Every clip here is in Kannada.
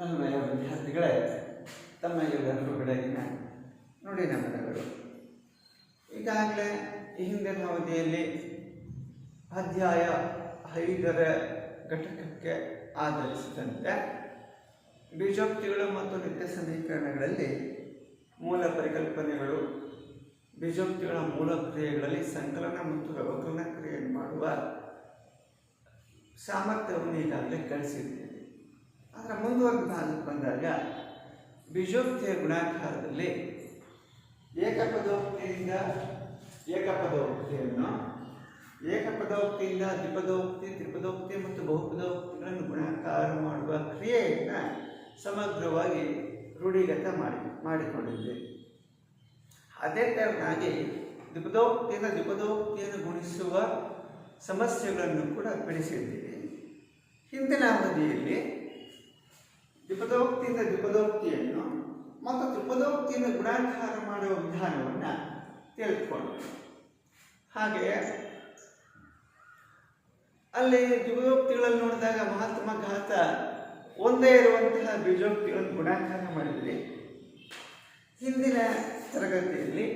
ನನ್ಮೆಯ ವಿದ್ಯಾರ್ಥಿಗಳೇ ತಮ್ಮ ಎಲ್ಲರಿಗೂ ಬೆಳಗಿನ ನೋಡಿ ನಮನಗಳು ಈಗಾಗಲೇ ಹಿಂದಿನ ಅವಧಿಯಲ್ಲಿ ಅಧ್ಯಾಯ ಐದರ ಘಟಕಕ್ಕೆ ಆಧರಿಸಿದಂತೆ ಬೀಜೋಕ್ತಿಗಳು ಮತ್ತು ನಿತ್ಯ ಸಮೀಕರಣಗಳಲ್ಲಿ ಮೂಲ ಪರಿಕಲ್ಪನೆಗಳು, ಬೀಜೋಕ್ತಿಗಳ ಮೂಲ ಕ್ರಿಯೆಗಳಲ್ಲಿ ಸಂಕಲನ ಮತ್ತು ವ್ಯವಕಲನ ಕ್ರಿಯೆಯನ್ನು ಮಾಡುವ ಸಾಮರ್ಥ್ಯವನ್ನು ಈಗಾಗಲೇ ಗಳಿಸಿದ್ದೇವೆ. ಅದರ ಮುಂದುವರೆದ ಭಾಗಕ್ಕೆ ಬಂದಾಗ ಬೀಜೋಕ್ತಿಯ ಗುಣಾಕಾರದಲ್ಲಿ ಏಕಪದೋಕ್ತಿಯಿಂದ ಏಕಪದೋಕ್ತಿಯನ್ನು ಏಕಪದೋಕ್ತಿಯಿಂದ ದ್ವಿಪದೋಕ್ತಿ, ತ್ರಿಪದೋಕ್ತಿ ಮತ್ತು ಬಹುಪದೋಕ್ತಿಗಳನ್ನು ಗುಣಾಕಾರ ಮಾಡುವ ಕ್ರಿಯೆಯನ್ನು ಸಮಗ್ರವಾಗಿ ರೂಢಿಗತ ಮಾಡಿ, ಮಾಡಿಕೊಂಡಿದ್ದೆ. ಅದೇ ಥರನಾಗಿ ದ್ವಿಪದೋಕ್ತಿಯಿಂದ ದ್ವಿಪದೋಕ್ತಿಯನ್ನು ಗುಣಿಸುವ ಸಮಸ್ಯೆಗಳನ್ನು ಕೂಡ ಬಿಡಿಸಿದ್ದೀವಿ ಹಿಂದಿನ ಅವಧಿಯಲ್ಲಿ ದ್ವಿಪದೋಕ್ತಿಯಿಂದ ದ್ವಿಪದೋಕ್ತಿಯನ್ನು ಮತ್ತು ತ್ರಿಪದೋಕ್ತಿಯನ್ನು ಗುಣಾಕಾರ ಮಾಡುವ ವಿಧಾನವನ್ನು ತಿಳಿದುಕೊಂಡು ಹಾಗೆ ಅಲ್ಲಿ ದ್ವಿಪದೋಕ್ತಿಗಳಲ್ಲಿ ನೋಡಿದಾಗ ಮಹಾತ್ಮ ಘಾತ ಒಂದೇ ಇರುವಂತಹ ಬೀಜೋಕ್ತಿಗಳನ್ನು ಗುಣಾಕಾರ ಮಾಡಿದ್ವಿ. ಹಿಂದಿನ ತರಗತಿಯಲ್ಲಿ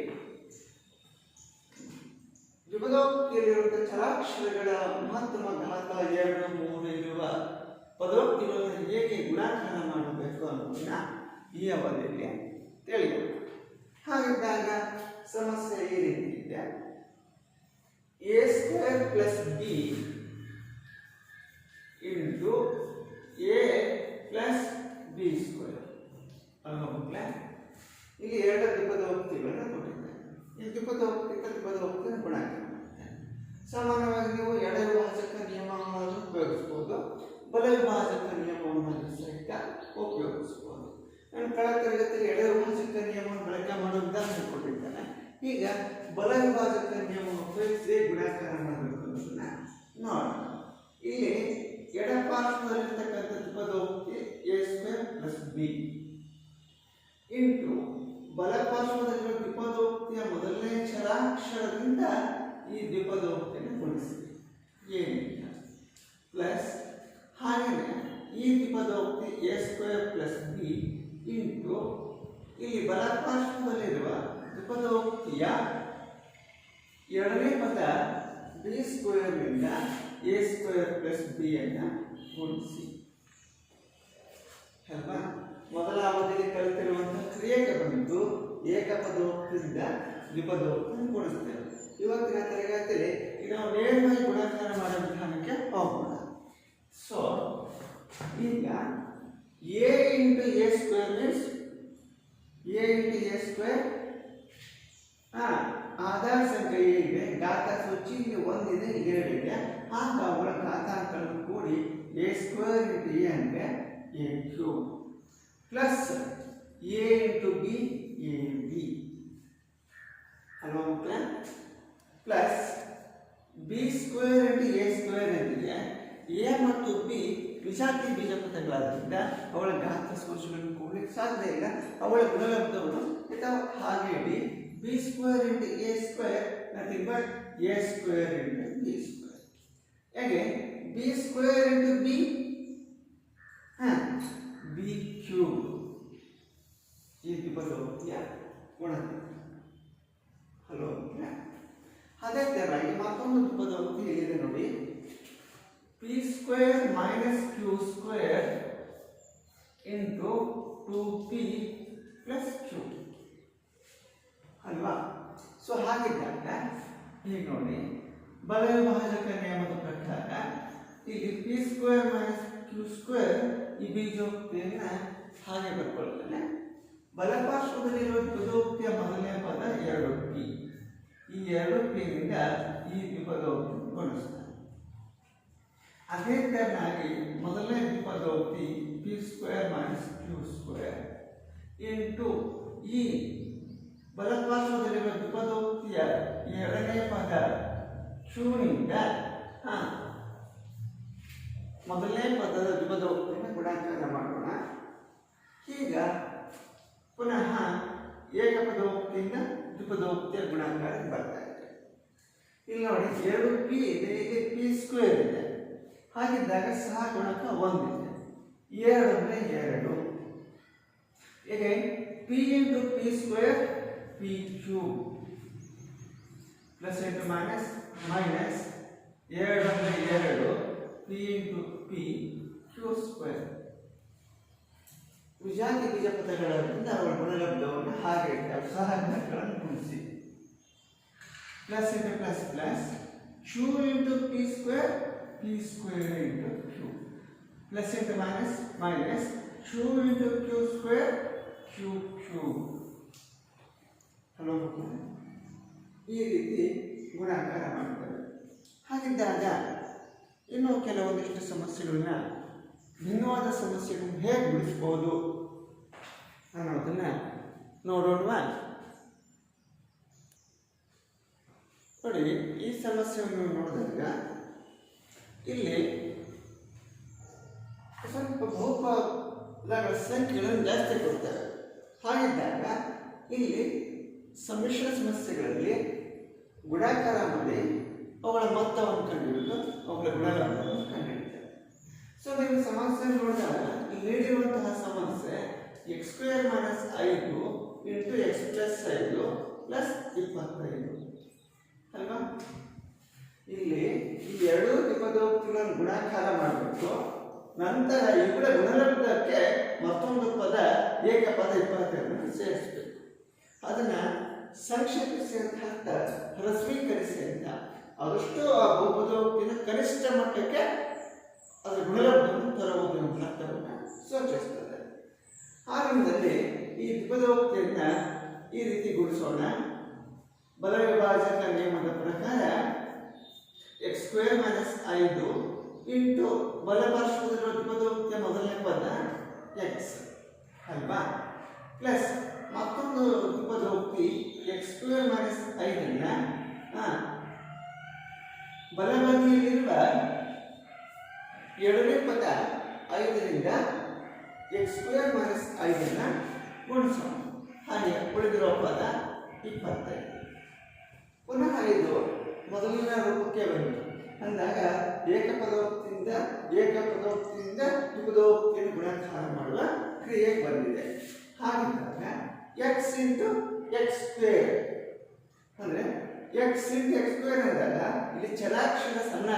ದ್ವಿಪದೋಕ್ತಿಯಲ್ಲಿರುವಂತಹ ಚರಾಕ್ಷರಗಳ ಮಹಾತ್ಮ ಘಾತ ಎರಡು, ಮೂರು ಇರುವ ಪದೋಕ್ತಿಗಳನ್ನು ಹೇಗೆ ಗುಣಾಕಾರ ಮಾಡಬೇಕು ಅನ್ನೋದನ್ನ ಈ ಅವಧಿಯಲ್ಲಿ ತಿಳಿಯೋಣ. ಹಾಗಿದ್ದಾಗ ಸಮಸ್ಯೆ ಈ ರೀತಿ ಇದೆ. A square plus B into A plus B square ಅಲ್ವಾ ಇಲ್ಲಿ ಎರಡು ದ್ವಿಪದೋಕ್ತಿಗಳನ್ನು ಕೊಟ್ಟಿದ್ದಾರೆ. ಈ ದ್ವಿಪದೋಕ್ತಿ ದ್ವಿಪದೋಕ್ತಿಯನ್ನು ಗುಣಾಕಾರ ಮಾಡ್ತಾರೆ ಸಾಮಾನ್ಯವಾಗಿ ನೀವು ಎಡ ವಿಭಾಜಕ ನಿಯಮಗಳನ್ನು ಉಪಯೋಗಿಸ್ಬೋದು ಬಲ ವಿಭಾಜಕ ನಿಯಮವನ್ನು ಸಹಿತ ಉಪಯೋಗಿಸ್ಬೋದು ಕಳೆದ ತರಗತಿಯಲ್ಲಿ ಎಡೆ ವಿಭಾಜಕ ನಿಯಮವನ್ನು ಬಳಕೆ ಮಾಡೋ ವಿಧಾನ ಹೇಳ್ಕೊಟ್ಟಿದ್ದಾನೆ. ಈಗ ಬಲ ವಿಭಾಜಕ ನಿಯಮವನ್ನು ಉಪಯೋಗಿಸಿ ಗುಣಾಕಾರ ಮಾಡಬೇಕು ಅನ್ನೋದನ್ನ ನೋಡೋಣ. ಇಲ್ಲಿ ಎಡ ಪಾರ್ಶ್ವದಲ್ಲಿರ್ತಕ್ಕಂಥದ್ದು ದ್ವಿಪದೋಕ್ತಿ A square plus B. Into ಬಲ ಪಾರ್ಶ್ವದಲ್ಲಿರುವ ದ್ವಿಪದೋಕ್ತಿಯ ಮೊದಲನೇ ಚರಾಕ್ಷರದಿಂದ ಈ ದ್ವಿಪದೋಕ್ತಿಯನ್ನು ಗುಣಿಸಿ. ಏನಿಲ್ಲ ಪ್ಲಸ್ ಹಾಗೆಯೇ ಈ ದ್ವಿಪದೋಕ್ತಿ A square plus B into ಇಲ್ಲಿ ಬಲಪಾರ್ಶ್ವದಲ್ಲಿರುವ ದ್ವಿಪದೋಕ್ತಿಯ ಎರಡನೇ ಪದ ಬಿ ಸ್ಕ್ವೇರ್ನಿಂದ ಎ ಸ್ಕ್ವೇರ್ ಪ್ಲಸ್ ಬಿ ಅನ್ನು ಗುಣಿಸಿ. ಅಲ್ವಾ? ಮೊದಲ ಅವಧಿಯಲ್ಲಿ ಕಲಿತಿರುವಂತಹ ಕ್ರಿಯೆಗೆ ಬಂದು ಏಕಪದೋಕ್ತಿಯಿಂದ ದ್ವಿಪದೋಕ್ತಿಯನ್ನು ಗುಣಿಸ್ತೇವೆ. ಇವತ್ತಿನ ತರಗತಿಯಲ್ಲಿ ಈಗ ನಾವು ನೇರವಾಗಿ ಗುಣಾಕಾರ ಮಾಡೋ ವಿಧಾನಕ್ಕೆ ಹೋಗೋಣ. ಸೊ ಈಗ A into A square means A into A square ಹಾ ಆಧಾರ ಸಂಖ್ಯೆ ಏನಿದೆ ಘಾತ ಸೂಚಿ ಇಲ್ಲಿ ಒಂದಿದೆ ಇಲ್ಲಿ ಎರಡಿದೆ ಆ ಅವುಗಳ ಘಾತಾಂಕಗಳನ್ನು ಕೂಡಿ ಎ ಸ್ಕ್ವೇರ್ ಇಂಟು ಎ ಅಂದರೆ A cube plus A into B A B ಅಲ್ವಾ ಮಕ್ಕಳ? Plus B square into A square ಅಂತಿದೆ ಎ ಮತ್ತು ಬಿ ವಿಷಾತಿ ಬೀಜಪಥಗಳಾದ್ರಿಂದ ಅವಳ ಗಾತ್ರ ಸ್ಪರ್ಶಗಳನ್ನು ಕೂಡಲಿಕ್ಕೆ ಸಾಧ್ಯ ಇಲ್ಲ. ಅವಳ ಗುಣಲಬ್ಧವನ್ನು ಹಾಗೆ ಇಡಿ. B square into A square nothing but A square into B square ಹೇಗೆ? ಬಿ ಸ್ಕ್ವೇರ್ ಇಂಟು ಬಿ ಹಾಂ ಬಿ ಕ್ಯೂ ಇದು ದ್ವಿಪದೋಕ್ತಿಯ ಗುಣತೆ. ಹಲೋ ಅದೇ ಥರ ಮತ್ತೊಂದು ದ್ವಿಪದೋಕ್ತಿ ಹೇಳಿದೆ ನೋಡಿ. P square minus Q square into two P plus Q ಅಲ್ವಾ? ಸೊ ಹಾಗಿದ್ದಾಗ ಈಗ ನೋಡಿ ಬಲ ವಿಭಾಜಕ ನಿಯಮದ ಪ್ರಕಾರ ಇಲ್ಲಿ P square minus Q square ಈ ಬೀಜೋಕ್ತಿಯನ್ನ ಹಾಗೆ ಬರ್ಕೊಳ್ತಾನೆ ಬಲಪಾರ್ಶ್ವದಲ್ಲಿರುವ ದ್ವಿಪದೋಕ್ತಿಯ ಮೊದಲನೇ ಪದ ಎರಡು ಪಿ ಈ ಎರಡು ಪಿನಿಂದ ಈ ದ್ವಿಪದೋಕ್ತಿ ಗುಣಿಸ್ತಾನೆ ಅದೇ ತರನಾಗಿ ಮೊದಲನೇ ದ್ವಿಪದೋಕ್ತಿ P square minus Q square into ಈ ಬಲಪಾರ್ಶ್ವದಲ್ಲಿರುವ ದ್ವಿಪದೋಕ್ತಿಯ ಎರಡನೇ ಪದ ಕ್ಯೂನಿಂದ ಮೊದಲನೇ ಪದದ ದ್ವಿಪದೋಕ್ತಿಯನ್ನು ಗುಣಾಕಾರ ಮಾಡೋಣ. ಈಗ ಪುನಃ ಏಕಪದೋಕ್ತಿಯಿಂದ ದ್ವಿಪದೋಕ್ತಿಯ ಗುಣಾಕಾರ ಬರ್ತಾ ಇದೆ. ಇಲ್ಲಿ ನೋಡಿ, ಎರಡು ಪಿ ಇದೆ, ಇಲ್ಲಿ ಪಿ ಸ್ಕ್ವೇರ್ ಇದೆ. ಹಾಗಿದ್ದಾಗ ಸಹ ಗುಣಕ ಒಂದಿದೆ. ಎರಡು ಅಂದರೆ ಎರಡು. ಹೀಗೆ? P into P square P cube plus into minus minus ಎರಡು ಅಂದರೆ ಎರಡು. P into P Q square ವಿಜಾತಿ ಬೀಜ ಪದಗಳಿಂದ ಅವಳ ಗುಣಲಬ್ಧವನ್ನು ಹಾಗೆ ಇರ್ತವೆ ಸಹಗಳನ್ನು ಗುಣಿಸಿ. Plus into plus plus Q into P square P square into Q plus into minus minus Q into Q square Q Q hello ಈ ರೀತಿ ಗುಣಾಕಾರ ಮಾಡ್ತವೆ. ಹಾಗಿದ್ದಾಗ ಇನ್ನೂ ಕೆಲವೊಂದಿಷ್ಟು ಸಮಸ್ಯೆಗಳನ್ನ ಭಿನ್ನವಾದ ಸಮಸ್ಯೆಗಳನ್ನು ಹೇಗೆ ಬಿಡಿಸ್ಬೋದು ಅನ್ನೋದನ್ನ ನೋಡೋಣವಾ. ನೋಡಿ, ಈ ಸಮಸ್ಯೆಯನ್ನು ನೋಡಿದಾಗ ಇಲ್ಲಿ ಸ್ವಲ್ಪ ಬಹುಪದಗಳ ಸಂಖ್ಯೆಗಳನ್ನು ಜಾಸ್ತಿ ಕೊಡ್ತಾರೆ. ಹಾಗಿದ್ದಾಗ ಇಲ್ಲಿ ಸಮ್ಮಿಶ್ರ ಸಮಸ್ಯೆಗಳಲ್ಲಿ ಗುಣಾಕಾರ ಮಾಡಿ ಅವುಗಳ ಮೊತ್ತವನ್ನು ಕಂಡುಹಿಡಿದು ಅವುಗಳ ಗುಣಗಳನ್ನು ಕಂಡುಹಿಡಿತಾರೆ. ಸೊ ನೀವು ಸಮಸ್ಯೆ ನೋಡಿದಾಗ ಇಲ್ಲಿ ನೀಡಿರುವಂತಹ ಸಮಸ್ಯೆ ಎಕ್ಸ್ ಸ್ಕ್ವೇರ್ ಮೈನಸ್ ಐದು ಇಂಟು ಎಕ್ಸ್ ಪ್ಲಸ್ ಐದು ಪ್ಲಸ್ ಇಪ್ಪತ್ತೈದು. ಅಲ್ವಾ? ಇಲ್ಲಿ ಈ ಎರಡು ದ್ವಿಪದೋಕ್ತಿಗಳನ್ನು ಗುಣಾಕಾರ ಮಾಡಬೇಕು. ನಂತರ ಇವುಗಳ ಗುಣಲಬ್ಧಕ್ಕೆ ಮತ್ತೊಂದು ಪದ, ಏಕ ಪದ ಇಪ್ಪತ್ತೆರಡನ್ನು ಸೇರಿಸಬೇಕು. ಅದನ್ನು ಸಂಕ್ಷೇಪಿಸಿ ಅಂತ ಹ್ರಸ್ವೀಕರಿಸಿ ಅಂತ. ಆದಷ್ಟು ಆ ಬಹುಪದೋಕ್ತಿನ ಕನಿಷ್ಠ ಮಟ್ಟಕ್ಕೆ ಅದರ ಗುಣಲಬ್ಧವನ್ನು ತರಬಹುದು ಎಂಬ ಅರ್ಥವನ್ನು ಸೂಚಿಸ್ತದೆ. ಆರಂಭದಲ್ಲಿ ಈ ದ್ವಿಪದೋಕ್ತಿಯನ್ನು ಈ ರೀತಿ ಗುಡಿಸೋಣ ಬಲ ವಿಭಾಜಕ ನಿಯಮದ ಪ್ರಕಾರ ಎಕ್ಸ್ ಸ್ಕ್ವೇರ್ ಮೈನಸ್ ಐದು ಇಂಟು ಬಲಪಾರ್ಶ್ವದಲ್ಲಿರುವ ದ್ವಿಪದೋಕ್ತಿಯ ಮೊದಲನೇ ಪದ ಎಕ್ಸ್ ಅಲ್ವಾ? ಪ್ಲಸ್ ಮತ್ತೊಂದು ದ್ವಿಪದೋಕ್ತಿ ಎಕ್ಸ್ ಸ್ಕ್ವೇರ್ ಮೈನಸ್ ಐದನ್ನ ಬಲಬದಿಯಲ್ಲಿರುವ ಎರಡನೇ ಪದ ಐದರಿಂದ ಎಕ್ಸ್ ಸ್ಕ್ವೇರ್ ಮೈನಸ್ ಐದನ್ನ ಗುಣಿಸೋಣ. ಹಾಗೆ ಉಳಿದಿರೋ ಪದ ಇಪ್ಪತ್ತೈದು. ಪುನಃ ಇದು ಮೊದಲಿನ ರೂಪಕ್ಕೆ ಬಂತು ಅಂದಾಗ ಏಕಪದೋಕ್ತಿಯಿಂದ ಏಕಪದೋಕ್ತಿಯಿಂದ ದ್ವಿಪದೋಕ್ತಿಯನ್ನು ಗುಣಾಕಾರ ಮಾಡುವ ಕ್ರಿಯೆ ಬಂದಿದೆ. ಹಾಗಿದ್ದಾಗ ಎಕ್ಸ್ ಇಂಟು ಎಕ್ಸ್ ಸ್ಕ್ವೇರ್ ಅಂದರೆ ಎಕ್ಸ್ ಇಂಟು ಎಕ್ಸ್ ಸ್ಕ್ವೇರ್ ಅಂದಾಗ ಇಲ್ಲಿ ಚಲಾಕ್ಷರ ಸಣ್ಣ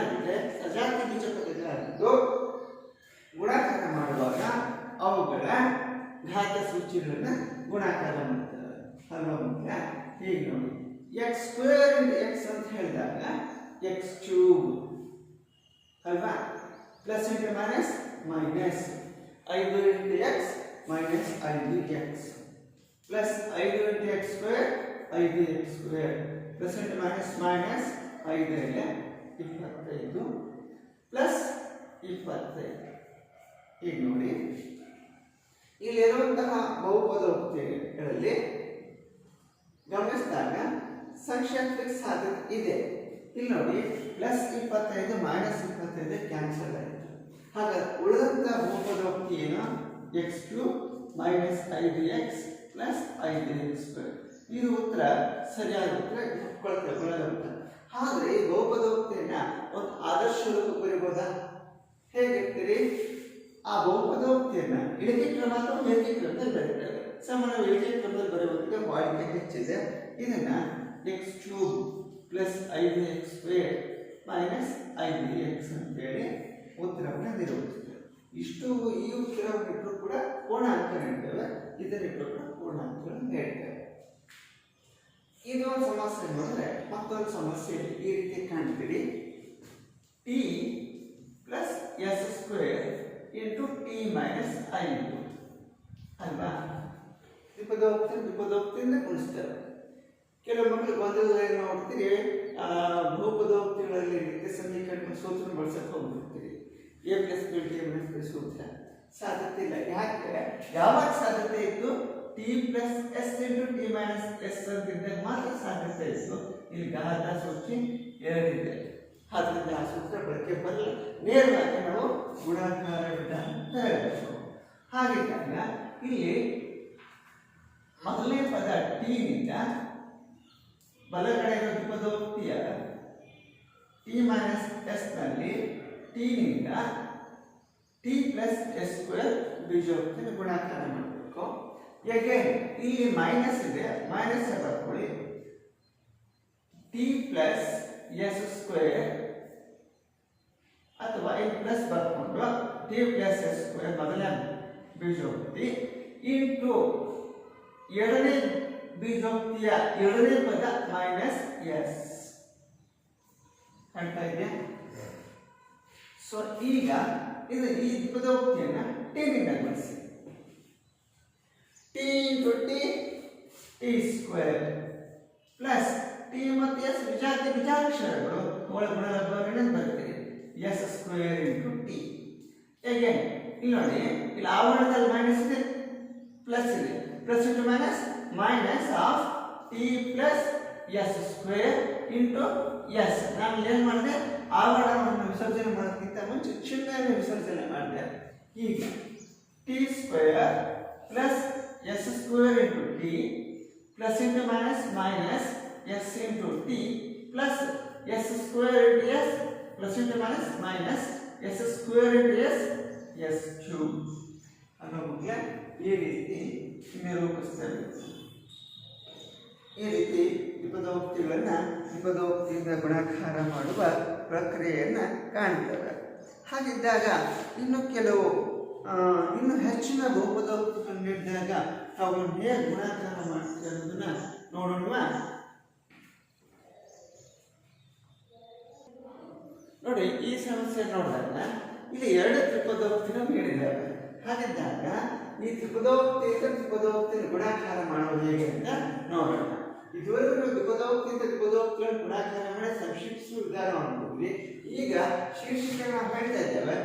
ಸಜಾತಿ ಬೀಜ ಪದಗಳಾಗಿದ್ದು ಗುಣಾಕಾರ ಮಾಡುವಾಗ ಅವುಗಳ ಘಾತ ಸೂಚಿಗಳನ್ನು ಗುಣಾಕಾರ ಮಾಡ್ತಾರೆ. ಅಲ್ವಾ ಹೀಗೆ ನೋಡಿ. ಎಕ್ಸ್ ಸ್ಕ್ವೇರ್ ಇಂಟು ಎಕ್ಸ್ ಅಂತ ಹೇಳಿದಾಗ ಎಕ್ಸ್ ಕ್ಯೂಬ್ ಅಲ್ವಾ ಪ್ಲಸ್ ಇಂಟು ಮೈನಸ್ ಮೈನಸ್ ಐದು ಇಂಟು ಎಕ್ಸ್ ಮೈನಸ್ ಐದು ಎಕ್ಸ್ ಪ್ಲಸ್ ಐದು ಇಂಟು ಎಕ್ಸ್ ಸ್ಕ್ವೇರ್ ಐದು X square plus into minus minus ಐದರಲ್ಲಿ ಇಪ್ಪತ್ತೈದು ಪ್ಲಸ್ ಇಪ್ಪತ್ತೈದು ಈಗ ನೋಡಿ. ಇಲ್ಲಿರುವಂತಹ ಬಹುಪದೋಕ್ತಿಗಳಲ್ಲಿ ಗಮನಿಸಿದಾಗ ಸಂಕ್ಷೇಪಕ್ಕೆ ಸಾಧ್ಯತೆ ಇದೆ. ಇಲ್ಲಿ ನೋಡಿ ಪ್ಲಸ್ ಇಪ್ಪತ್ತೈದು ಮೈನಸ್ ಇಪ್ಪತ್ತೈದು ಕ್ಯಾನ್ಸಲ್ ಆಯಿತು. ಹಾಗಾದ್ರೆ ಉಳಿದಂಥ ಬಹುಪದೋಕ್ತಿ ಏನು? ಎಕ್ಸ್ ಟು ಮೈನಸ್ ಐದು ಎಕ್ಸ್ ಪ್ಲಸ್ ಐದು ಎಕ್ಸ್ ಇದು ಉತ್ತರ ಸರಿಯಾದ ಉತ್ತರ ಇಟ್ಕೊಳ್ತೇವೆ ಕೊಳಗಂತ ಆದರೆ ಈ ಬಹುಪದೋಕ್ತಿಯನ್ನ ಒಂದು ಆದರ್ಶ ರೂಪ ಬರಿಬೋದಾ? ಹೇಗಿರ್ತೀರಿ? ಆ ಬಹುಪದೋಕ್ತಿಯನ್ನ ಇಳಿಕೆ ಕ್ರಮ ಅಥವಾ ಏಕೆ ಕ್ರಮದಲ್ಲಿ ಬರೀತಾರೆ ಸಾಮಾನ್ಯ ಇಳಿಕೆ ಕ್ರಮದಲ್ಲಿ ಬರೆಯುವುದಕ್ಕೆ ವಾಡಿಕೆ ಹೆಚ್ಚಿದೆ. ಇದನ್ನ ಎಕ್ಸ್ ಕ್ಯೂಬ್ ಪ್ಲಸ್ ಐದು ಎಕ್ಸ್ ಸ್ಕ್ವೇರ್ ಮೈನಸ್ ಐದು ಎಕ್ಸ್ ಅಂತೇಳಿ ಉತ್ತರವನ್ನು ನಿರ್ವಹಿಸ್ತೇವೆ ಇಷ್ಟು ಈ ಉತ್ತರವನ್ನು ಇಟ್ಟರು ಕೂಡ ಪೂರ್ಣಾಂಕ ನೀಡ್ತೇವೆ ಇದರಿಟ್ಟರು ಕೂಡ ಕೋಣ ಅಂತ ಇದು ಒಂದು ಸಮಸ್ಯೆ ನೋಡಿದ್ರೆ ಮತ್ತೊಂದು ಸಮಸ್ಯೆ. ಈ ರೀತಿ ಕಾಣ್ತೀರಿ. T plus S square into T minus ಐದು ಅಲ್ವಾ? ವಿಪದೋಕ್ತಿ ವಿಪದೋಕ್ತಿಯಿಂದ ಗುಣಿಸ್ತೇವೆ. ಕೆಲವು ಮಕ್ಕಳು ಏನು ನೋಡ್ತೀರಿ ಭೂಪದೋಕ್ತಿಗಳಲ್ಲಿ ನಿತ್ಯ ಸಮೀಕರಣ ಸೂತ್ರ ಬಳಸಕ್ಕೆ ಹೋಗ್ಬಿಡ್ತೀರಿ A plus B T S B ಸೂತ್ರ. ಸಾಧ್ಯತೆ ಇಲ್ಲ. ಯಾಕೆ? ಯಾವಾಗ ಸಾಧ್ಯತೆ ಇತ್ತು? T plus S into T minus S ಅಂತಿದ್ದಾಗ ಮಾತ್ರ ಸಾಧ್ಯತೆ ಇತ್ತು. ಇಲ್ಲಿ ಗಾದ ಸೂಚಿ ಎರಡಿದೆ ಆದ್ದರಿಂದ ಆ ಸೂತ್ರ ಬಳಕೆ ಬರಲ್ಲ. ನೇರವಾಗಿ ನಾವು ಗುಣಾಕಾರ ವಿಧಾನ ಹೇಳಬೇಕು. ಹಾಗಿದ್ದಾಗ ಇಲ್ಲಿ ಮೊದಲನೇ ಪದ ಟಿನಿಂದ ಬಲಗಡೆಯ ಪದೋಕ್ತಿಯ ಟಿ ಮೈನಸ್ ಎಸ್ನಲ್ಲಿ ಟಿನಿಂದ ಟಿ ಪ್ಲಸ್ ಎಸ್ ಸ್ಕ್ವೇರ್ ಬೀಜೋಕ್ತಿನ ಗುಣಾಕಾರ ಮಾಡಬೇಕು ಯಾಕೆ ಇಲ್ಲಿ ಮೈನಸ್ ಇದೆ ಮೈನಸ್ ಬರ್ಕೊಳ್ಳಿ ಟಿ ಪ್ಲಸ್ ಎಸ್ ಸ್ಕ್ವೇರ್ ಅಥವಾ ಇಲ್ಲಿ ಪ್ಲಸ್ ಬರ್ಕೊಂಡು ಟಿ ಪ್ಲಸ್ ಎಸ್ ಸ್ಕ್ವೇರ್ ಮೊದಲನೇ ಬೀಜೋಕ್ತಿ ಇಂಟು ಎರಡನೇ ಬೀಜೋಕ್ತಿಯ ಎರಡನೇ ಪದ ಮೈನಸ್ ಎಸ್ ಕಾಣ್ತಾ ಇದೆಯಾ? ಸೊ ಈಗ ಇದು ಈ ಪದೋಕ್ತಿಯನ್ನು ಟೀನಿಂದ ಗುಣಿಸಿ. T into T T square plus T ಮತ್ತು ಎಸ್ ವಿಜಾತಿ ವಿಜಾಕ್ಷರಗಳು ಒಳ ಗುಣಲಬ್ಧವನ್ನು ಬರ್ತೀರಿ ಎಸ್ ಸ್ಕ್ವೇರ್ ಇಂಟು ಟಿ ಹೇಗೆ ಇಲ್ಲಿ ನೋಡಿ, ಇಲ್ಲಿ ಆವರಣದಲ್ಲಿ ಮೈನಸ್ ಇದೆ ಪ್ಲಸ್ ಇದೆ plus into minus minus of t plus s square into s ನಾನು ಏನು ಮಾಡಿದೆ? ಆವರಣವನ್ನು ವಿಸರ್ಜನೆ ಮಾಡೋದಕ್ಕಿಂತ ಮುಂಚೆ ಚಿಹ್ನೆಯನ್ನು ವಿಸರ್ಜನೆ ಮಾಡಿದೆ. ಈಗ t square plus s square into t plus into minus minus s into t plus s square into s plus into minus minus s square into s s cube ಅನ್ನೋ ಬಗ್ಗೆ ಈ ರೀತಿ ನಿರೂಪಿಸ್ತೇವೆ ಈ ರೀತಿ ವಿಪದೋಕ್ತಿಗಳನ್ನು ವಿಪದೋಕ್ತಿಯಿಂದ ಗುಣಾಕಾರ ಮಾಡುವ ಪ್ರಕ್ರಿಯೆಯನ್ನು ಕಾಣ್ತೇವೆ ಹಾಗಿದ್ದಾಗ ಇನ್ನು ಕೆಲವು ಇನ್ನು ಹೆಚ್ಚಿನ ಬಹುಪದೋಕ್ತಿ ನೀಡಿದಾಗ ಅವುಗಳನ್ನು ಹೇಗೆ ಗುಣಾಕಾರ ಮಾಡ್ತೀವಿ ಅನ್ನೋದನ್ನು ನೋಡೋಣ ನೋಡಿ, ಈ ಸಮಸ್ಯೆ ನೋಡಿದಾಗ ಇಲ್ಲಿ ಎರಡು ತ್ರಿಪದೋಕ್ತಿನ ನೀಡಿದ್ದಾವೆ ಹಾಗಿದ್ದಾಗ ಈ ತ್ರಿಪದೋಕ್ತಿಯಿಂದ ತ್ರಿಪದೋಕ್ತಿಯನ್ನು ಗುಣಾಕಾರ ಮಾಡೋದು ಹೇಗೆ ಅಂತ ನೋಡೋಣ. ಇದುವರೆಗೂ ನಾವು ತ್ರಿಪದೋಕ್ತಿಯಿಂದ ತ್ರಿಪದೋಕ್ತಿಗಳನ್ನು ಗುಣಾಕಾರ ಮಾಡಿ ಸಂಕ್ಷಿಪ್ತಿಸುವ ವಿಧಾನವನ್ನು ನೋಡಿದ್ವಿ ಈಗ ಶೀರ್ಷಿಕೆ ನಾವು ಹೇಳ್ತಾ ಇದ್ದೇವೆ.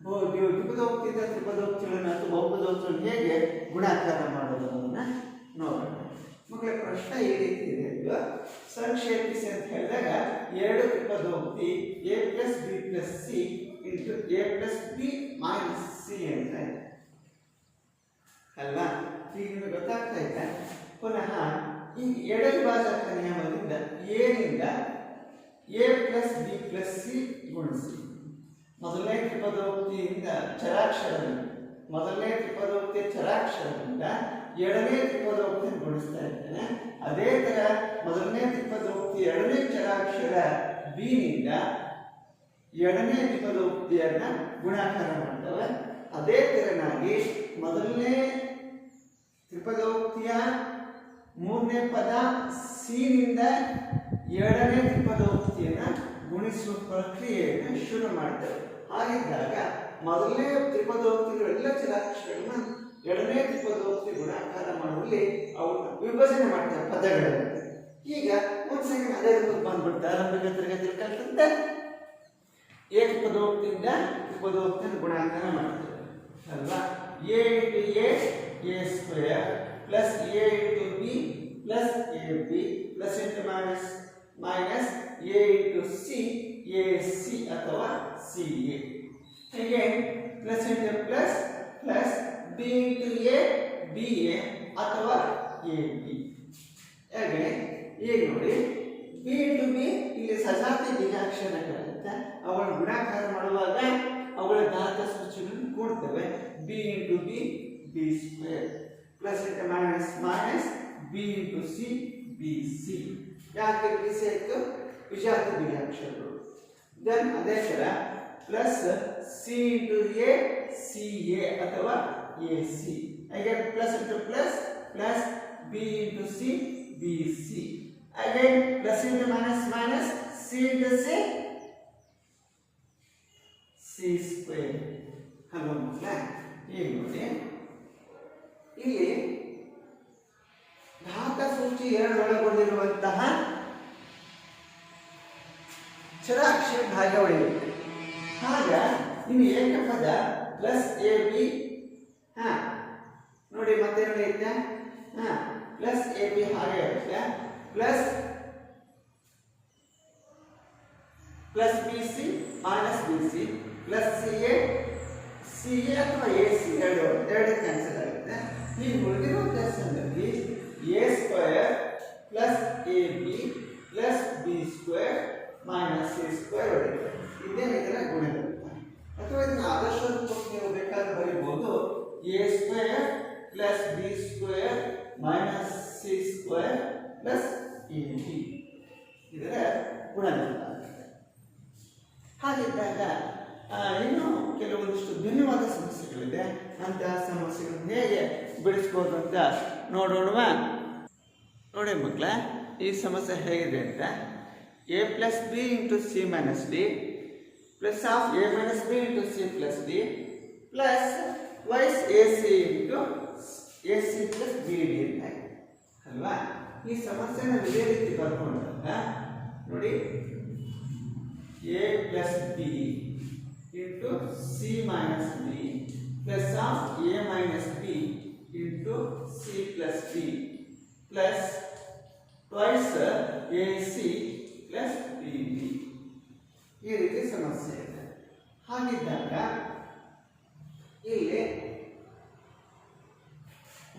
ನೀವು ತ್ರಿಪದೋಕ್ತಿ ತ್ರಿಪದೋಕ್ತಿಯಿಂದ ತ್ರಿಪದೋಕ್ತಿಗಳನ್ನು ಅಥವಾ ಬಹುಪದೋಕ್ತಿಗಳನ್ನು ಹೇಗೆ ಗುಣಾಕಾರ ಮಾಡೋದು ಅನ್ನೋದನ್ನ ನೋಡೋಣ. ಮಕ್ಕಳ, ಪ್ರಶ್ನೆ ಈ ರೀತಿ ಇದು. ಸಂಕ್ಷೇಪಿಸಿ ಅಂತ ಹೇಳಿದಾಗ ಎರಡು ತ್ರಿಪದೋಕ್ತಿ, a plus b plus c into a plus b minus c ಅಂತ ಇದೆ. ಅಲ್ವಾ? ಈಗ ನಿಮಗೆ ಗೊತ್ತಾಗ್ತಾ ಇದೆ, ಪುನಃ ಈ ಎಡವಿಭಾಜಕ ನಿಯಮದಿಂದ ಏನಿಂದ a plus b plus c ಗುಣಿಸಿ. ಮೊದಲನೇ ತ್ರಿಪದೋಕ್ತಿಯಿಂದ ಚರಾಕ್ಷರದಿಂದ, ಮೊದಲನೇ ತ್ರಿಪದೋಕ್ತಿಯ ಚರಾಕ್ಷರದಿಂದ ಎರಡನೇ ತ್ರಿಪದೋಕ್ತಿ ಗುಣಿಸ್ತಾ ಇದ್ದೇನೆ. ಅದೇ ತರ ಮೊದಲನೇ ತ್ರಿಪದೋಕ್ತಿ ಎರಡನೇ ಚರಾಕ್ಷರ ಬಿನಿಂದ ಎರಡನೇ ತ್ರಿಪದೋಕ್ತಿಯನ್ನ ಗುಣಾಕಾರ ಮಾಡ್ತವೆ. ಅದೇ ತೆರನಾಗಿ ಮೊದಲನೇ ತ್ರಿಪದೋಕ್ತಿಯ ಮೂರನೇ ಪದ ಸಿನಿಂದ ಎರಡನೇ ತ್ರಿಪದೋಕ್ತಿಯನ್ನ ಗುಣಿಸುವ ಪ್ರಕ್ರಿಯೆಯನ್ನು ಶುರು ಮಾಡ್ತೇವೆ. ಹಾಗಿದ್ದಾಗ ಮೊದಲನೇ ತ್ರಿಪದೋಕ್ತಿಗಳೆಲ್ಲ ಚಲಾಕ್ಷರಗಳನ್ನ ಎರಡನೇ ತ್ರಿಪದೋಕ್ತಿ ಗುಣಾಕಾರ ಮಾಡುವಲ್ಲಿ ಅವನ್ನು ವಿಭಜನೆ ಮಾಡ್ತಾರೆ ಪದಗಳಲ್ಲಿ ಈಗ ಒಂದು ಸಂಖ್ಯೆ ಅದೇ ರೂಪಕ್ಕೆ ಬಂದ್ಬಿಡ್ತಾರೆ ಆರಂಭಿಕ ತರಗತಿ ಕಲಿತಂತೆ. ಏಕಪದೋಕ್ತಿಯಿಂದ ತ್ರಿಪದೋಕ್ತಿಯನ್ನು ಗುಣಾಕಾರ ಮಾಡ್ತೇವೆ. ಅಲ್ವಾ? A into a a square plus a into b plus a b plus minus minus minus a c c ಅಥವಾ ಹೀಗೆ plus into plus plus b into a b a ಅಥವಾ ಬಿ ಹಾಗೆ ಈಗ ನೋಡಿ, b into b ಇಲ್ಲಿ ಸಜಾತಿ ಬೀಜಾಕ್ಷರಗಳಂತೆ ಅವುಗಳ ಗುಣಾಕಾರ ಮಾಡುವಾಗ ಅವುಗಳ ದಾತ ಸೂಚಿಗಳನ್ನು ಕೂಡ್ತೇವೆ b into b b square plus into minus minus b into c b c ಯಾಕೆ ಬಿ ಸಿ ಆಯಿತು? ವಿಜಾತಿ ಬೀಜಾಕ್ಷರಗಳು ದೆನ್ ಅದೇ ಥರ plus c into a c a ಅಥವಾ a c again plus into plus plus b into c b c again plus into minus minus c into c c square hello ಮಕ್ಕಳ ಈಗ ನೋಡಿ? ಇಲ್ಲಿ ಘಾತ ಸೂಚಿ ಎರಡು ಒಳಗೊಂಡಿರುವಂತಹ ಚರಾಕ್ಷರ ಭಾಗ ಉಳಿಯುತ್ತೆ ಆಗ ಇನ್ನು ಏಕಪದ ಪ್ಲಸ್ ಎ ಬಿ ಹಾ. ನೋಡಿ ಮತ್ತೆ ನಡೆಯುತ್ತೆ ಹಾ ಪ್ಲಸ್ ಎ ಬಿ ಹಾಗೆ ಇರುತ್ತೆ. Plus plus b c minus b c plus c a c a ಅಥವಾ ಎ ಸಿ ಎರಡು. ಎರಡು ಕ್ಯಾನ್ಸಲ್ ಆಗುತ್ತೆ. ನೀವು ಉಳಿದಿರೋ ಸಂಗತಿ a square plus ab plus b square minus a square ಬರುತ್ತೆ ಇದೇ ಇದರ ಗುಣಿತ ಅಥವಾ ಇದನ್ನ ಆದರ್ಶ ನೀವು ಬೇಕಾದ್ರೆ ಬರೀಬಹುದು. Square plus plus square minus c square plus a b ಇದರ ಗುಣಲಬ್ಧ ಹಾಗಿದ್ದಾಗ ಇನ್ನೂ ಕೆಲವೊಂದಿಷ್ಟು ಭಿನ್ನವಾದ ಸಮಸ್ಯೆಗಳಿದೆ. ಅಂತಹ ಸಮಸ್ಯೆಗಳನ್ನು ಹೇಗೆ ಬಿಡಿಸ್ಬೋದು ಅಂತ ನೋಡೋಣ ನೋಡಿ ಮಕ್ಕಳ, ಈ ಸಮಸ್ಯೆ ಹೇಗಿದೆ ಅಂತ a plus b into c minus d plus of a minus b into c plus d plus twice a c into a c plus b d ಅಂತ ಆಗಿದೆ. ಅಲ್ವಾ ಈ ಸಮಸ್ಯೆನ ಇದೇ ರೀತಿ ಬರ್ಕೊಂಡಾಗ ನೋಡಿ a plus b into c minus b plus of a minus b into c plus b plus twice a c plus b b ಈ ರೀತಿ ಸಮಸ್ಯೆ ಇದೆ. ಹಾಗಿದ್ದಾಗ ಇಲ್ಲಿ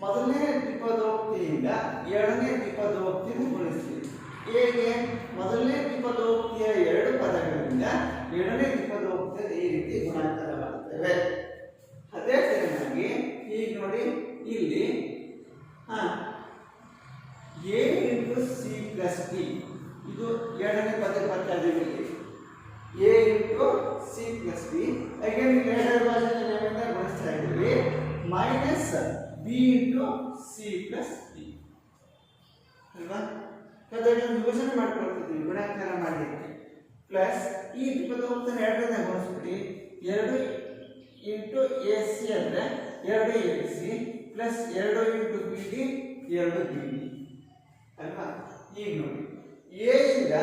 ಮೊದಲನೇ ದ್ವಿಪದೋಕ್ತಿಯಿಂದ ಎರಡನೇ ದ್ವಿಪದೋಕ್ತಿಯನ್ನು ಗುಣಿಸಿ ಹೇಗೆ? ಮೊದಲನೇ ದ್ವಿಪದೋಕ್ತಿಯ ಎರಡು ಪದಗಳಿಂದ ಎರಡನೇ ದ್ವಿಪದೋಕ್ತಿಯ ಈ ರೀತಿ ಗುಣಾಕಾರವಾಗುತ್ತವೆ. ಅದೇ ತೆರನಾಗಿ ಈಗ ನೋಡಿ, ಇಲ್ಲಿ, ಹಾ a into c plus d ಇದು ಎರಡನೇ ಪದ ಪತ್ತೆ ಇಲ್ಲಿ a into c plus b again ಎರಡನೇ ಭಾಷೆನ ನಾವೆಲ್ಲ ಗುಣಿಸ್ತಾ ಇದ್ದೀವಿ. Minus b into c plus d ಅಲ್ವಾ? ಒಂದು ವಿಭಜನೆ ಮಾಡ್ಕೊಳ್ತಿದ್ದೀವಿ, ಗುಣಾಕಾರ ಮಾಡಿ ಪ್ಲಸ್ ಈ ಇಪ್ಪತ್ತೊಂಬತ್ತನ ಎರಡನೇ ಗುಣಿಸ್ಬಿಡಿ. ಎರಡು ಇಂಟು ಎ ಸಿ ಅಂದರೆ ಎರಡು ಎ ಸಿ ಪ್ಲಸ್ ಎರಡು ಇಂಟು ಬಿ ಡಿ ಎರಡು ಬಿ ಡಿ ಅಲ್ವಾ ಈಗ ನೋಡಿ ಎ ಇಂದ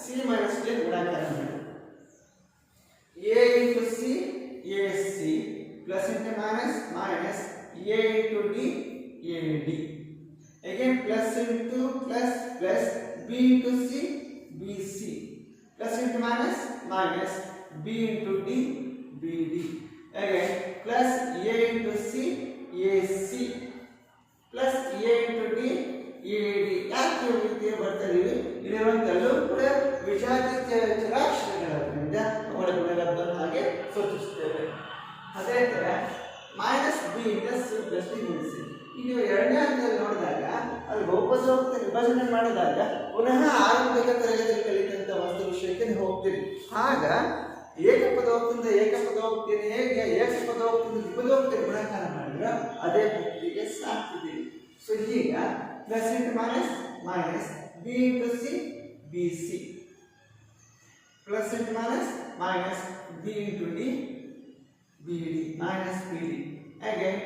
ಸಿ ಮೈನಸ್ ಡಿ ಗುಣಾಕಾರ ಮಾಡಿ a into c a c plus into minus minus a into d a d again plus into plus plus b into c b c plus into minus minus b into d b d again plus a into c a c plus a into d d ಯಾಕೆ ಈ ರೀತಿ ಬರ್ತಾ ಇದೀವಿ ಇಲ್ಲಿರುವಂತೆಲ್ಲೂ ಕೂಡ ಚ- ಚರಾಕ್ಷರಗಳಿಂದ ಅವುಗಳ ಗುಣಲಬ್ಧನ ಹಾಗೆ ಸೂಚಿಸ್ತೇವೆ ಅದೇ ಥರ ಮೈನಸ್ ಬಿ ಇಂದ ಪ್ಲಸ್ ಡಿ ಗುಣಿಸಿ. ಈಗ ಎರಡನೇ ಹಂತದಲ್ಲಿ ನೋಡಿದಾಗ, ಅಲ್ಲಿ ಬಹುಪಸೋಕ್ತ ವಿಭಜನೆ ಮಾಡಿದಾಗ ಪುನಃ ಆರಂಭಿಕ ತರಗತಿಯಲ್ಲಿ ಕಲಿತಂಥ ಒಂದು ವಿಷಯಕ್ಕೆ ನೀವು ಹೋಗ್ತೀರಿ. ಆಗ ಏಕಪದೋಕ್ತಿಯಿಂದ ಏಕಪದೋಕ್ತಿಯನ್ನು ಹೇಗೆ ಏಕಪದೋಕ್ತಿಯಿಂದ ದ್ವಿಪದೋಕ್ತಿ ಗುಣಕಾರ ಮಾಡಿದ್ರೆ ಅದೇ ಭಕ್ತಿಗೆ ಸಾಕ್ತಿದ್ದೀವಿ ಸೊ ಈಗ plus into minus minus b into c b c plus into minus minus b d d minus b d plus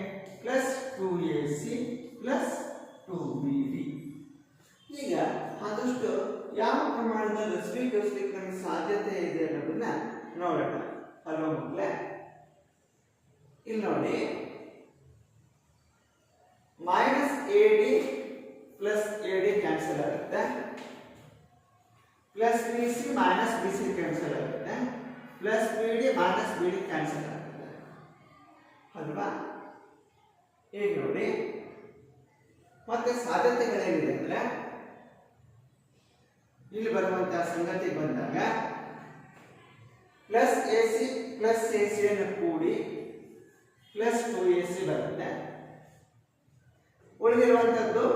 plus two a c plus two b d ಈಗ ಆದಷ್ಟು ಯಾವ ಪ್ರಮಾಣದಲ್ಲಿ ಸ್ವೀಕರಿಸಲಿಕ್ಕೆ ನಮಗೆ ಸಾಧ್ಯತೆ ಇದೆ ಅನ್ನೋದನ್ನ ನೋಡೋಣ. ಹಲೋ ಮಕ್ಕಳೇ? ಇಲ್ಲಿ ನೋಡಿ. Minus a d plus a d cancel ಆಗುತ್ತೆ plus b c minus b c cancel ಆಗುತ್ತೆ plus b d minus b d cancel ಆಗುತ್ತೆ ಅಲ್ವಾ? ಈಗ ನೋಡಿ. ಮತ್ತೆ ಸಾಧ್ಯತೆಗಳೇನಿದೆ ಅಂದ್ರೆ ಇಲ್ಲಿ ಬರುವಂತಹ ಸಂಗತಿ ಬಂದಾಗ plus a c plus a ಸಿಯನ್ನು ಕೂಡಿ ಪ್ಲಸ್ ಟು ಎ ಸಿ ಬರುತ್ತೆ. ಉಳಿದಿರುವಂಥದ್ದು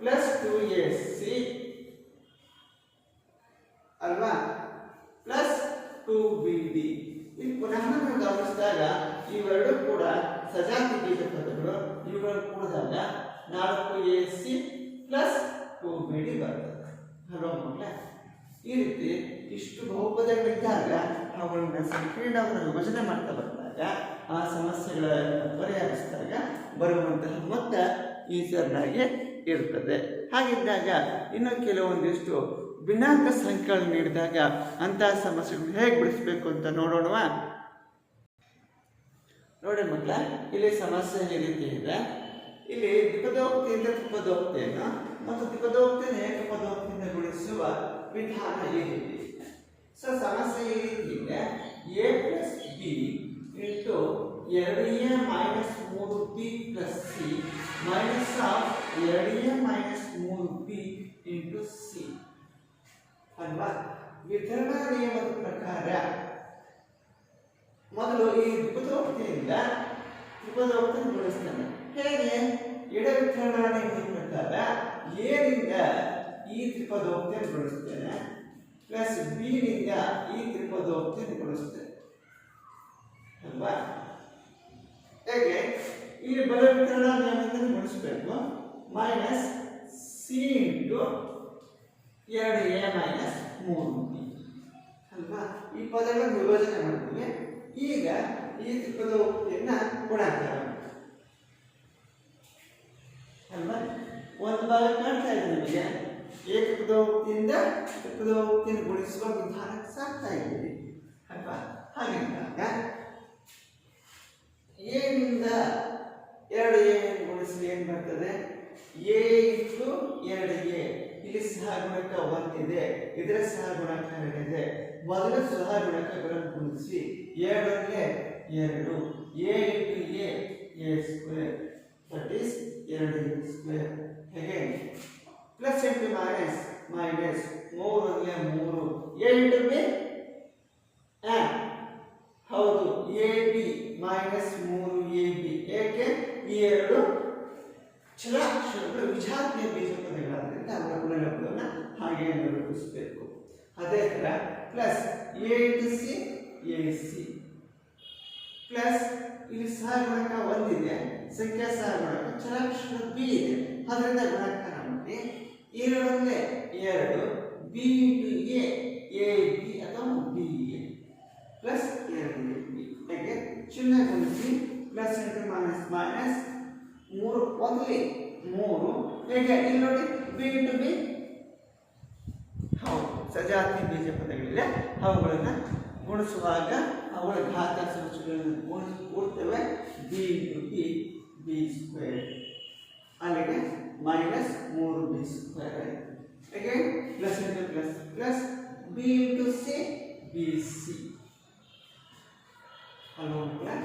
ಪ್ಲಸ್ ಟು ಎ ಸಿ ಅಲ್ವಾ? ಪ್ಲಸ್ ಟು ಬಿ ಡಿ ಇಲ್ಲಿ ಪುನಃ ನಾವು ಗಮನಿಸಿದಾಗ ಇವೆರಡು ಕೂಡ ಸಜಾತಿ ಬೀಜ ಪದಗಳು ಇವುಗಳು ಕೂಡಿದಾಗ ನಾಲ್ಕು a c plus two b d ಬರ್ತದೆ ಹಲೋ ಮಕ್ಕಳೇ? ಈ ರೀತಿ ಇಷ್ಟು ಬಹುಪದಗಳಿದ್ದಾಗ ಅವುಗಳನ್ನ ಸಂಕೀರ್ಣವನ್ನು ವಿಭಜನೆ ಮಾಡ್ತಾ ಬಂದಾಗ ಆ ಸಮಸ್ಯೆಗಳನ್ನು ಪರಿಹರಿಸಿದಾಗ ಬರುವಂತಹ ಮೊತ್ತ ಈಸರ್ನಾಗೆ ಇರ್ತದೆ. ಹಾಗಿದ್ದಾಗ ಇನ್ನು ಕೆಲವೊಂದಿಷ್ಟು ಭಿನ್ನಾಂಕ ಸಂಖ್ಯೆಗಳನ್ನು ನೀಡಿದಾಗ ಅಂತಹ ಸಮಸ್ಯೆಗಳನ್ನು ಹೇಗೆ ಬಿಡಿಸ್ಬೇಕು ಅಂತ ನೋಡೋಣವಾ. ನೋಡಿ ಮಕ್ಕಳ, ಇಲ್ಲಿ ಸಮಸ್ಯೆ ಈ ರೀತಿ ಇದೆ. ಇಲ್ಲಿ ದ್ವಿಪದೋಕ್ತಿಯಿಂದ ತ್ರಿಪದೋಕ್ತಿಯನ್ನು ಮತ್ತು ದ್ವಿಪದೋಕ್ತಿಯನ್ನು ಏಕಪದೋಕ್ತಿಯಿಂದ ಗುಣಿಸುವ ವಿಧಾನ ಈ ರೀತಿ ಸೊ ಸಮಸ್ಯೆ ಈ ರೀತಿ ಇದೆ. ಎ ಪ್ಲಸ್ ಬಿ ಇಂಟು ಎರಡು ಎ ಮೈನಸ್ ಮೂರು b plus c minus of ಎರಡು ಎ ಮೈನಸ್ ಮೂರು ಬಿ ಇಂಟು ಸಿ ಅಲ್ವಾ? ವಿತರಣಾ ನಿಯಮದ ಪ್ರಕಾರ ಮೊದಲು ಈ ದ್ವಿಪದೋಕ್ತಿಯಿಂದ ತ್ರಿಪದೋಕ್ತಿಯನ್ನು ಗುಣಿಸ್ತಾನೆ. ಹೇಗೆ? ಎಡ ವಿತರಣಾ ನಿಯಮದ ಪ್ರಕಾರ ಎನಿಂದ ಈ ತ್ರಿಪದೋಕ್ತಿಯನ್ನು ಬಳಸ್ತೇನೆ ಪ್ಲಸ್ ಬಿನಿಂದ ಈ ತ್ರಿಪದೋಕ್ತಿಯನ್ನು ಬಳಸ್ತೇನೆ ಅಲ್ವಾ? ಹೇಗೆ? ಇಲ್ಲಿ ಬಲವಿತರಣ ನಿಯಮದಿಂದ ಗುಣಿಸ್ಬೇಕು. ಮೈನಸ್ ಸಿ ಇಂಟು ಎರಡು ಎ ಮೈನಸ್ ಮೂರು ಬಿ ಅಲ್ವಾ? ಈ ಪದಗಳನ್ನು ವಿಭಜನೆ ಮಾಡ್ತೀವಿ. ಈಗ ಈ ತ್ರಿಪದೋಕ್ತಿಯನ್ನ ಗುಣಾಕಾರ. ಅಲ್ವಾ? ಒಂದು ಭಾಗ ಕಾಣ್ತಾ ಇದೆ ನಿಮಗೆ. ಏಕಪದೋಕ್ತಿಯಿಂದ ತ್ರಿಪದೋಕ್ತಿಯನ್ನು ಗುಣಿಸುವ ವಿಧಾನಕ್ಕೆ ಸಾಕ್ತಾ ಇದ್ದೀವಿ. ಅಲ್ವಾ? ಹಾಗಿದ್ದಾಗ ಏನಿಂದ ಎರಡು ಎ ಗುಣಿಸಿ ಏನು ಬರ್ತದೆ? ಎ ಇಂಟು ಎರಡು ಎ ಇಲ್ಲಿ ಸಹ ಗುಣಕ ಒಂದಿದೆ. ಇದರ ಸಹ ಗುಣಕ ಎರಡಿದೆ. ಮೊದಲ ಸಹ ಗುಣಕಗಳನ್ನು ಗುಣಿಸಿ. ಎರಡರಲ್ಲೇ ಎರಡು. A into a a square that is ಎರಡು ಎ ಸ್ಕ್ವೇರ್ ಹೇಗೆ? ಪ್ಲಸ್ ಇಂಟು ಮೈನಸ್ ಮೈನಸ್ ಮೂರು. ಎ ಇಂಟು ಬಿ ಹೌದು. ಎ ಬಿ ಮೈನಸ್ ಮೂರು ಎ ಬಿ. ಏಕೆ? ಈ ಎರಡು ಚಲಾಕ್ಷರಗಳು ವಿಜಾತಿಯ ಬೀಜಪದಗಳಾದ್ರಿಂದ ಅವರ ಗುಣಲಬ್ಧವನ್ನು ಹಾಗೆ ನಿರೂಪಿಸಬೇಕು. ಅದೇ ಥರ plus a into c, a c. Plus ಇಲ್ಲಿ ಸಹ ಗುಣಕ ಒಂದಿದೆ ಸಂಖ್ಯಾ ಸಹ ಗುಣಕ ಚಲಾಕ್ಷರ ಬಿ ಇದೆ. ಅದರಿಂದ ಗುಣಾಕಾರ ಮಾಡಿ ಎರಡರಲ್ಲೇ ಎರಡು b into a a b ಅಥವಾ ಬಿ ಎ. ಪ್ಲಸ್ ಚಿಹ್ನೆ ಗುಣಿಸಿ ಪ್ಲಸ್ ಇಂಟು ಮೈನಸ್ ಮೈನಸ್ ಮೂರು ಒಂದ್ಲಿ ಮೂರು ಹೇಗೆ ಇಲ್ಲಿ ನೋಡಿ ಬಿ ಇಂಟು ಬಿ ಹೌದು ಸಜಾತಿ ಬೀಜ ಪದಗಳಿವೆ ಅವುಗಳನ್ನು ಗುಣಿಸುವಾಗ ಅವುಗಳ ಘಾತ ಸೂಚಿಗಳನ್ನು ಗುಣಿಸಿ ಕೂಡ್ತೇವೆ b into b b square ಅಲ್ಲಿಗೆ ಮೈನಸ್ ಮೂರು ಬಿ ಸ್ಕ್ವೇರ್ ಹೇಗೆ plus into plus plus b into c b c ಅಲ್ವಾ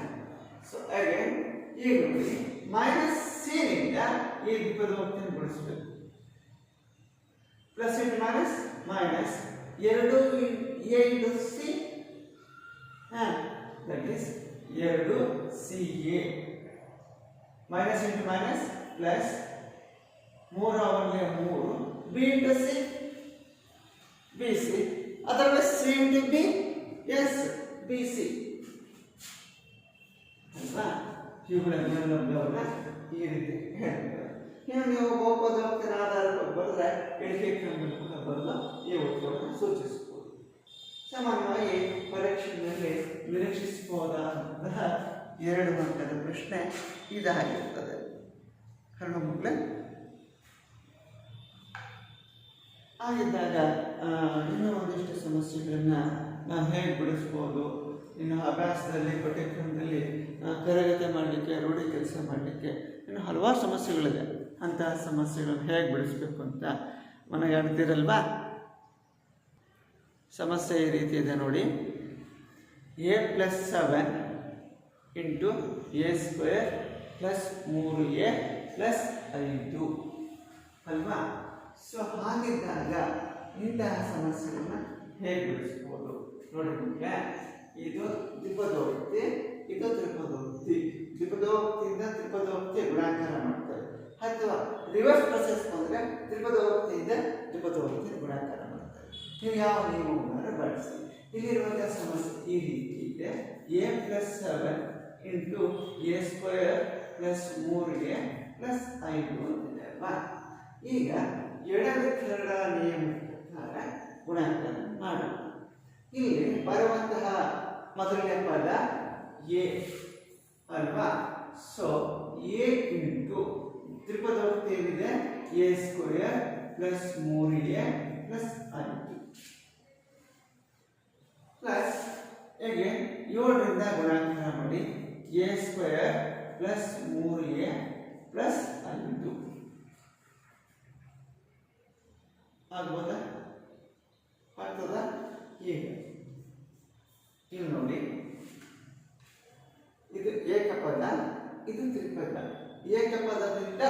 ಸೊ ಅಗೇನ್ ಈಗ ನೋಡಿ ಮೈನಸ್ ಸಿನಿಂದ ಈ ದ್ವಿಪದೋಕ್ತಿಯನ್ನು ಗುಣಿಸಬೇಕು. ಪ್ಲಸ್ ಇಂಟು ಮೈನಸ್ ಮೈನಸ್ ಎರಡು a into c that is ಎರಡು c a minus into minus plus ಮೂರ ಒಂದೇ ಮೂರು b into c b c ಅದರಲ್ಲಿ c into b s b c ಇವುಗಳ ಗುಣಲಬ್ಧವನ್ನ ಈ ರೀತಿ ಹೇಳ್ತಾರೆ. ಇನ್ನು ನೀವು ಬಹುಪದೋಕ್ತಿನ ಆಧಾರದ ಬರೆದ್ರೆ ಕೂಡ ಬರಲು ಈ ಒತ್ತಡವನ್ನು ಸೂಚಿಸಬಹುದು. ಸಾಮಾನ್ಯವಾಗಿ ಪರೀಕ್ಷೆಯಲ್ಲಿ ನಿರೀಕ್ಷಿಸಬಹುದಾದಂತಹ ಎರಡು ಅಂಕದ ಪ್ರಶ್ನೆ ಇದಾಗಿರ್ತದೆ. ಕರ್ಣ ಮಕ್ಕಳೇ. ಆಗಿದ್ದಾಗ ಇನ್ನೂ ಒಂದಿಷ್ಟು ಸಮಸ್ಯೆಗಳನ್ನು ನಾವು ಹೇಗೆ ಬಿಡಿಸ್ಬೋದು ಇನ್ನು ಅಭ್ಯಾಸದಲ್ಲಿ ಪಠ್ಯಕ್ರಮದಲ್ಲಿ ಕರಗತ ಮಾಡಲಿಕ್ಕೆ, ರೂಢಿ ಕೆಲಸ ಮಾಡಲಿಕ್ಕೆ ಇನ್ನು ಹಲವಾರು ಸಮಸ್ಯೆಗಳಿದೆ. ಅಂತಹ ಸಮಸ್ಯೆಗಳನ್ನು ಹೇಗೆ ಬಿಡಿಸ್ಬೇಕು ಅಂತ ಮನೆಗೆ ಆಡ್ತೀರಲ್ವಾ ಸಮಸ್ಯೆ ಈ ರೀತಿ ಇದೆ ನೋಡಿ. A plus seven into a square plus ಮೂರು ಎ ಪ್ಲಸ್ ಐದು. ಅಲ್ವಾ? ಸೊ ಹಾಗಿದ್ದಾಗ ಇಂತಹ ಸಮಸ್ಯೆಗಳನ್ನ ಹೇಗೆ ಬಿಡಿಸ್ಬೋದು? ನೋಡಿ ನಿಮಗೆ. ಇದು ದ್ವಿಪದೋಕ್ತಿ ಇದು ತ್ರಿಪದೋಕ್ತಿ ದ್ವಿಪದೋಕ್ತಿಯಿಂದ ತ್ರಿಪದೋಕ್ತಿ ಗುಣಾಕಾರ ಮಾಡ್ತಾರೆ. ಅಥವಾ ರಿವರ್ಸ್ ಪ್ರೊಸೆಸ್ ಬಂದರೆ ತ್ರಿಪದೋಕ್ತಿಯಿಂದ ತ್ರಿಪದೋಕ್ತಿ ಗುಣಾಕಾರ ಮಾಡ್ತಾರೆ. ನೀವು ಯಾವ ನಿಯಮವನ್ನು ಬಳಸಿ. ಇಲ್ಲಿರುವಂತಹ ಸಮಸ್ಯೆ ಈ ರೀತಿ ಇದೆ. A plus seven into a square plus ಮೂರಿಗೆ plus ಐದು ಅಂತಿದೆ ಅಲ್ವಾ? ಈಗ ಎಡವಿತರಣ ನಿಯಮದ ಪ್ರಕಾರ ಗುಣಾಕಾರ ಮಾಡೋಣ. ಇಲ್ಲಿ ಬರುವಂತಹ ಮೊದಲನೇ ಪದ ಎ ಅಲ್ವಾ? ಸೊ ಎ ಇಂಟು ತ್ರಿಪದ ಏನಿದೆ? ಎ ಸ್ಕ್ವೇರ್ ಪ್ಲಸ್ ಮೂರು ಎ ಪ್ಲಸ್ ಐದು ಪ್ಲಸ್ ಹೇಗೆ? ಏಳರಿಂದ ಗುಣಾಕಾರ ಮಾಡಿ ಎ ಸ್ಕ್ವೇರ್ ಪ್ಲಸ್ ಮೂರು ಎ ಪ್ಲಸ್ ಐದು ಆಗ್ಬೋದಾ? ಆಗ್ತದ? ಈಗ ಇಲ್ಲಿ ನೋಡಿ. ಇದು ಏಕಪದ, ಇದು ತ್ರಿಪದ. ಏಕಪದದಿಂದ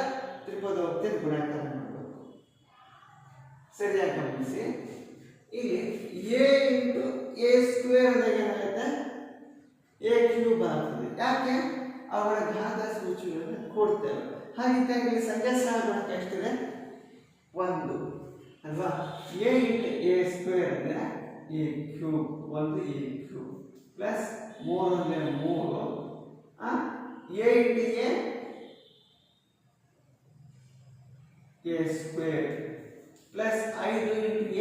ತ್ರಿಪದೋಕ್ತಿ ಗುಣಾಕಾರ ಮಾಡಬೇಕು. ಸರಿಯಾಗಿ ಗಮನಿಸಿ. ಇಲ್ಲಿ ಎ ಇಂಟು ಎ ಸ್ಕ್ವೇರ್ ಅಂದಾಗ ಏನಾಗುತ್ತೆ? ಎ ಕ್ಯೂಬ್ ಆಗ್ತದೆ ಯಾಕೆ? ಅವರ ಘಾತ ಸೂಚಿಗಳನ್ನು ಕೊಡ್ತೇವೆ. ಹಾಗಿದ್ದಾಗ ಇಲ್ಲಿ ಸಂಖ್ಯೆ ಸಹ ಎಷ್ಟಿದೆ? ಒಂದು. ಅಲ್ವಾ? ಎ ಇಂಟು ಎ ಸ್ಕ್ವೇರ್ ಅಂದರೆ ಎ ಕ್ಯೂಬ್ ಒಂದು ಎ ಪ್ಲಸ್ ಮೂರು ಅಂದರೆ ಮೂರು a into a a square. Plus ಐದು ಇಂಟು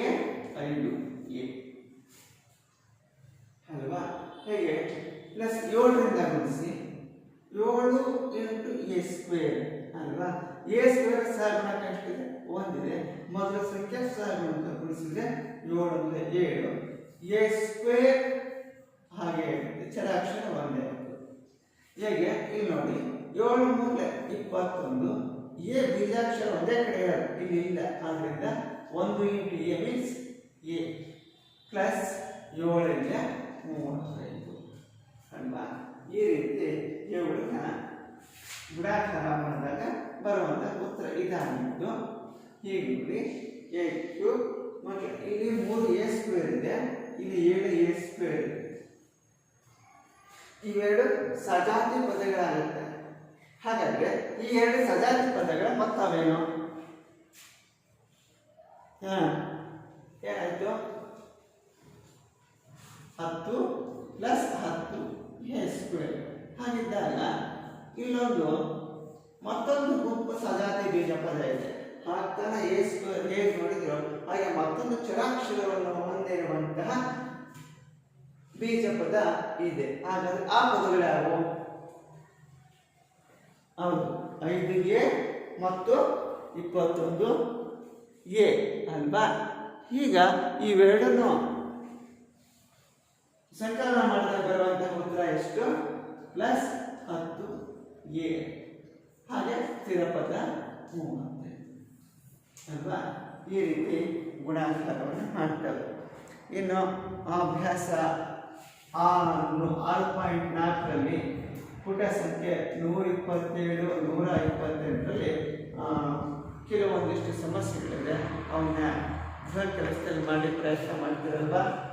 ಐದು ಎ. ಅಲ್ವಾ? ಹೇಗೆ? ಪ್ಲಸ್ ಏಳರಿಂದ ಗುಣಿಸಿ. ಏಳು ಇಂಟು ಎ ಸ್ಕ್ವೇರ್. ಅಲ್ವಾ? ಎ ಸ್ಕ್ವೇರ್ ಸಹಗುಣಕ ಎಷ್ಟಿದೆ? ಒಂದಿದೆ. ಮೊದಲ ಸಂಖ್ಯೆ ಸಹಗುಣಕ ಗುಣಿಸಿದ್ರೆ ಏಳು ಅಂದರೆ ಏಳು. ಎ ಸ್ಕ್ವೇರ್ ಹಾಗೆ ಚರಾಕ್ಷರ ಒಂದೇ ಆಯ್ತು. ಹೇಗೆ? ಇಲ್ಲಿ ನೋಡಿ, ಏಳು ಮೂಲೆ ಇಪ್ಪತ್ತೊಂದು, ಎ ಬೀಜಾಕ್ಷರ ಒಂದೇ ಕಡೆ ಇಲ್ಲಿ ಇಲ್ಲ. ಆದ್ದರಿಂದ ಒಂದು into a means a plus ಏಳರಿಂದ ಮೂವತ್ತೈದು ಅಲ್ವಾ? ಈ ರೀತಿ ಇವುಗಳನ್ನ ಗುಣಾಕಾರ ಮಾಡಿದಾಗ ಬರುವಂಥ ಉತ್ತರ ಇದಾಗಿದ್ದು ಹೀಗೆ ನೋಡಿ, ಎ ಕ್ಯೂಬ್ ಮತ್ತು ಇಲ್ಲಿ ಮೂರು ಎ ಸ್ಕ್ವೇರ್ ಇದೆ. ಇಲ್ಲಿ ಏಳು ಎ ಸ್ಕ್ವೇರ್ ಇದೆ. ಇವೆರಡು ಸಜಾತಿ ಪದಗಳಾಗುತ್ತೆ. ಹಾಗಾದ್ರೆ ಈ ಎರಡು ಸಜಾತಿ ಪದಗಳ ಮೊತ್ತವೇನು? ಹಾಂ, ಏನಾಯ್ತು? ಹತ್ತು ಪ್ಲಸ್ ಹತ್ತು ಎ ಸ್ಕ್ವೇರ್. ಹಾಗಿದ್ದಾಗ ಇಲ್ಲೊಂದು, ಮತ್ತೊಂದು ಗುಂಪು ಸಜಾತಿ ಬೀಜ ಪದ ಇದೆ. ಹಾಕ್ತಾನೆ ಎ ಸ್ಕ್ವೇರ್ ಹೇಗೆ ನೋಡಿದ್ರು, ಹಾಗೆ ಮತ್ತೊಂದು ಚರಾಕ್ಷರವನ್ನು ಹೊಂದಿರುವಂತಹ ಬೀಜ ಪದ ಇದೆ. ಹಾಗಾದ್ರೆ ಆ ಪದಗಳು ಯಾವುವು ಹೌದು. ಐದು ಎ ಮತ್ತು ಇಪ್ಪತ್ತೊಂದು ಎ ಅಲ್ವಾ? ಈಗ ಇವೆರಡನ್ನು ಸಂಕಲನ ಮಾಡಿದಾಗ ಬರುವಂತಹ ಉತ್ತರ ಎಷ್ಟು? ಪ್ಲಸ್ ಹತ್ತು ಎ. ಹಾಗೆ ಸ್ಥಿರಪದ ಮೂವತ್ತೈದು. ಅಲ್ವಾ? ಈ ರೀತಿ ಗುಣಾಕಾರವನ್ನು ಮಾಡ್ತವೆ. ಇನ್ನು ಅಭ್ಯಾಸ ಆರು ಆರು ಪಾಯಿಂಟ್ ನಾಲ್ಕರಲ್ಲಿ ಪುಟ ಸಂಖ್ಯೆ ನೂರ ಇಪ್ಪತ್ತೇಳು ನೂರ ಇಪ್ಪತ್ತೆಂಟರಲ್ಲಿ ಕೆಲವೊಂದಿಷ್ಟು ಸಮಸ್ಯೆಗಳಿದೆ ಅವನ್ನ ಕೆಲಸದಲ್ಲಿ ಮಾಡಿ ಪ್ರಯತ್ನ ಮಾಡ್ತೀರಲ್ವಾ?